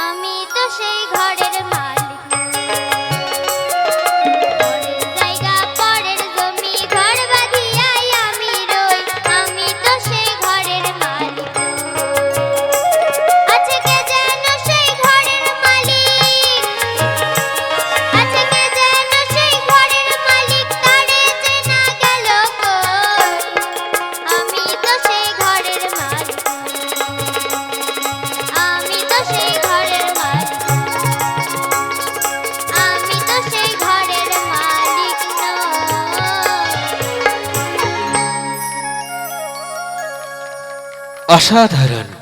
আমি তো সেই ঘরের অসাধারণ।